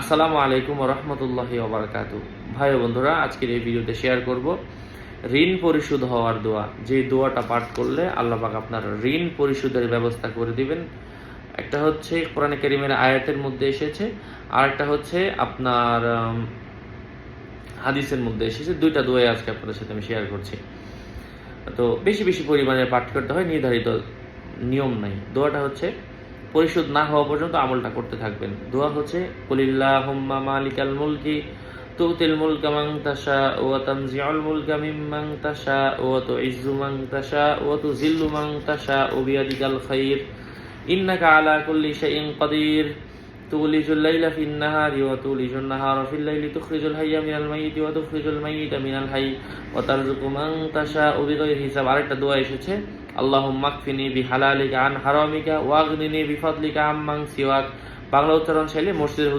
আসসালামু আলাইকুম রহমতুল্লাহি ওবরাকাতু। ভাই বন্ধুরা, আজকের এই ভিডিওতে শেয়ার করব ঋণ পরিশোধ হওয়ার দোয়া। যে দোয়াটা পাঠ করলে আল্লাহ পাক আপনার ঋণ পরিশোধের ব্যবস্থা করে দিবেন। একটা হচ্ছে কোরআনে কারিমের আয়াতের মধ্যে এসেছে আর একটা হচ্ছে আপনার হাদিসের মধ্যে এসেছে। দুইটা দোয়াই আজকে আপনাদের সাথে আমি শেয়ার করছি। তো বেশি বেশি পরিমাণে পাঠ করতে হয়, নির্ধারিত নিয়ম নাই। দোয়াটা হচ্ছে পরিশোধ না হওয়া পর্যন্ত আমলটা করতে থাকবেন দোয়া হচ্ছে কুলিল্লাহুম্মা মালিকাল মুলকি তুতিল মুলকা মান তাশা ওয়া তানজিউল মুলকা মিম্মান তাশা ওয়া তুইজ্জু মান তাশা ওয়া তুযিল্লু মান তাশা ওয়া বিয়াদিকাল খাইর ইন্নাকা আলা কুল্লি শাইইন কাদির تولج الليل في النهار وتولج النهار في الليل تخرج الحي من الميت وتخرج الميت من الحي وترزق من تشاء بغير حساب আরেকটা দোয়া এসেছে আল্লাহুম্মা কফিনি বিহালালিকা আন হারামিকা ওয়াগনিনি বিফাদলিকা আম্মান সিওয়াক। বাংলা উচ্চারণ শৈলী মসজিদের